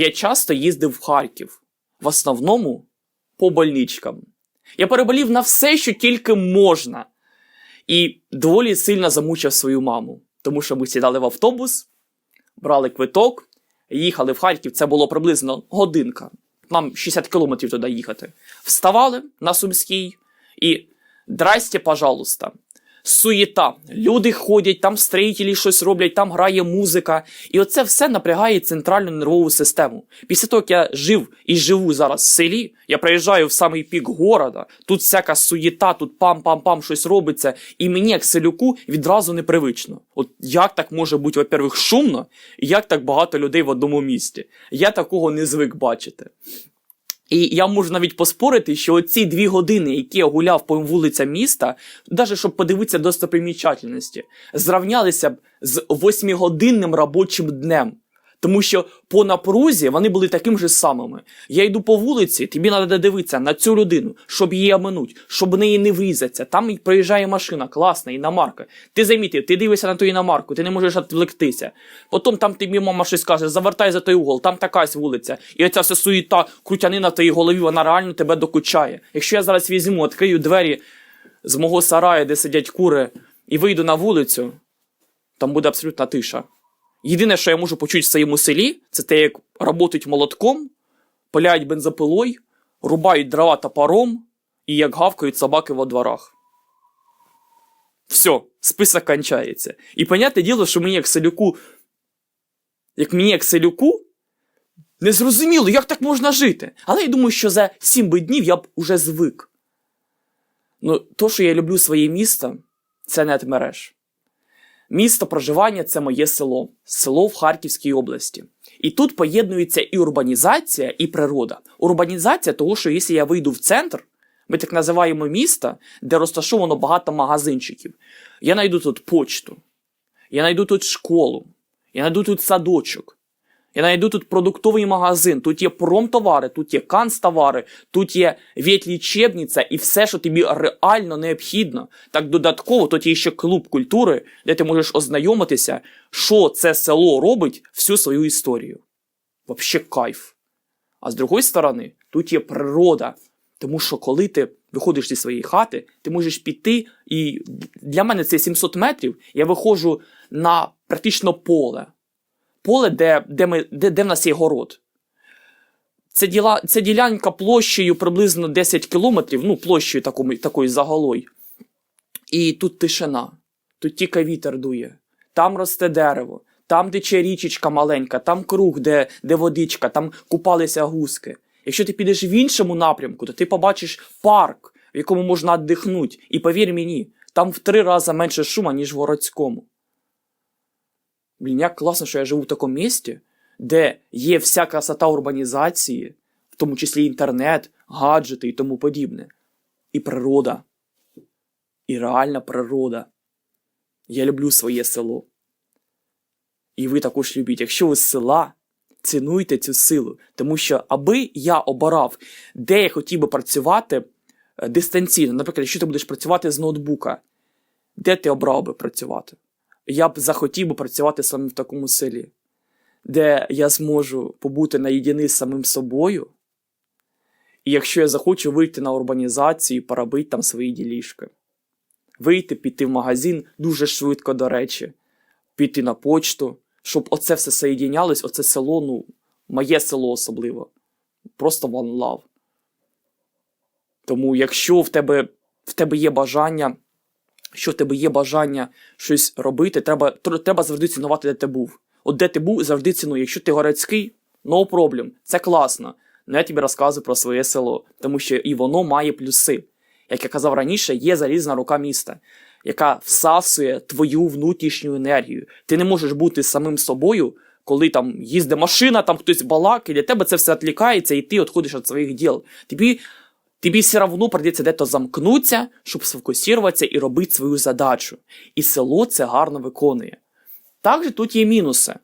я часто їздив в Харків, в основному по больничкам. Я переболів на все, що тільки можна. І доволі сильно замучив свою маму, тому що ми сідали в автобус, брали квиток, їхали в Харків, це було приблизно годинка. Нам 60 кілометрів туди їхати. Вставали на Сумській і здрасте, пожалуйста. Суєта. Люди ходять, там строїтелі щось роблять, там грає музика. І оце все напрягає центральну нервову систему. Після того, як я жив і живу зараз в селі, я приїжджаю в самий пік города, тут всяка суєта, тут пам-пам-пам щось робиться, і мені, як селюку, відразу непривично. От як так може бути, во-первых, шумно, і як так багато людей в одному місті. Я такого не звик бачити. І я можу навіть поспорити, що оці дві години, які я гуляв по вулицям міста, навіть щоб подивитися достопримічательності, зрівнялися б з восьмигодинним робочим днем. Тому що по напрузі вони були таким же самими. Я йду по вулиці, тобі треба дивитися на цю людину, щоб її оминуть, щоб в неї не врізатися. Там і проїжджає машина, класна, іномарка. Ти замітив, ти дивишся на ту іномарку, ти не можеш відвлектися. Потім там тобі мама щось каже, завертай за той угол, там такась вулиця. І оця вся суєта, крутянина в твоїй голові, вона реально тебе докучає. Якщо я зараз візьму, відкрию двері з мого сараю, де сидять кури, і вийду на вулицю, там буде абсолютна тиша. Єдине, що я можу почути в своєму селі, це те, як працюють молотком, пиляють бензопилою, рубають дрова топором і як гавкають собаки во дворах. Все, список кончається. І понятне діло, що мені як селюку, як мені як селюку, не зрозуміло, як так можна жити. Але я думаю, що за 7 би днів я б уже звик. Ну, то, що я люблю своє місто, це не мереж. Місто проживання це моє село, село в Харківській області. І тут поєднується і урбанізація, і природа. Урбанізація, того, що якщо я вийду в центр, ми так називаємо місто, де розташовано багато магазинчиків. Я знайду тут почту, я знайду тут школу, я знайду тут садочок, я знайду тут продуктовий магазин, тут є промтовари, тут є канцтовари, тут є ветлічебниця і все, що тобі реально необхідно. Так додатково тут є ще клуб культури, де ти можеш ознайомитися, що це село робить всю свою історію. Вообще кайф. А з другої сторони, тут є природа. Тому що коли ти виходиш зі своєї хати, ти можеш піти, і для мене це 700 метрів, я виходжу на практично поле поле, де де, ми, де, де в нас є город. Це діла, це ділянка площею приблизно 10 кілометрів, ну, площею такою, такою заголою. І тут тишина, тут тільки вітер дує, там росте дерево, там тече річечка маленька, там круг, де, де водичка, там купалися гуски. Якщо ти підеш в іншому напрямку, то ти побачиш парк, в якому можна віддихнути. І повір мені, там в три рази менше шума, ніж в городському. Блін, як класно, що я живу в такому місті, де є вся красота урбанізації, в тому числі інтернет, гаджети і тому подібне. І природа. І реальна природа. Я люблю своє село. І ви також любіть. Якщо ви з села, цінуйте цю силу. Тому що, аби я обирав, де я хотів би працювати е, дистанційно, наприклад, якщо ти будеш працювати з ноутбука, де ти обрав би працювати? Я б захотів би працювати саме в такому селі, де я зможу побути наєдині з самим собою. І якщо я захочу вийти на урбанізацію і поробити там свої ділішки, вийти, піти в магазин дуже швидко, до речі, піти на почту, щоб оце все соєдінялось, оце село, ну, моє село особливо. Просто one love. Тому, якщо в тебе в тебе є бажання що в тебе є бажання щось робити, треба треба завжди цінувати, де ти був. От де ти був, завжди цінуй. Якщо ти городський, no problem, це класно. Ну я тобі розказую про своє село, тому що і воно має плюси. Як я казав раніше, є залізна рука міста, яка всасує твою внутрішню енергію. Ти не можеш бути самим собою, коли там їздить машина, там хтось балак, і для тебе це все відлікається, і ти відходиш від своїх діл. Тобі Тобі все равно придеться дето замкнутися, щоб сфокусуватися і робити свою задачу. І село це гарно виконує. Також тут є мінуси.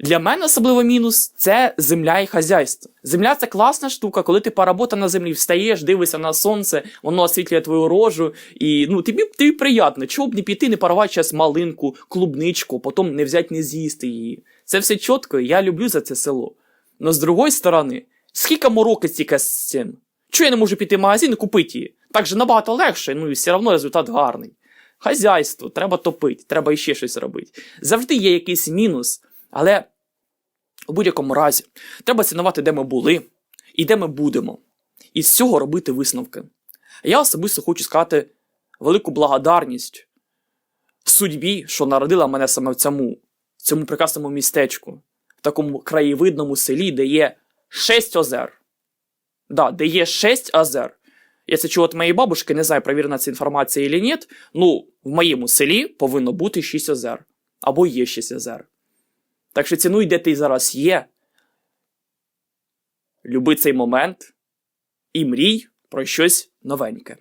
Для мене особливо мінус це земля і хазяйство. Земля це класна штука, коли ти поработа на землі встаєш, дивишся на сонце, воно освітлює твою рожу, і ну тобі тобі приємно. Чого б не піти, не порвати зараз малинку, клубничку, потім не взяти, не з'їсти її. Це все чітко, я люблю за це село. Но з другої сторони, скільки мороки стільки з цим? Чого я не можу піти в магазин і купити її? Так же набагато легше, ну і все одно результат гарний. Хазяйство, треба топити, треба іще щось робити. Завжди є якийсь мінус, але у будь-якому разі треба цінувати, де ми були і де ми будемо. І з цього робити висновки. Я особисто хочу сказати велику благодарність судьбі, що народила мене саме в цьому, в цьому прекрасному містечку, в такому краєвидному селі, де є шесть озер. Да, де є шесть озер. Я це чув від моєї бабушки, не знаю, провірена ця інформація чи ні. Ну, в моєму селі повинно бути шість озер. Або є шість озер. Так що цінуй, де ти зараз є. Люби цей момент і мрій про щось новеньке.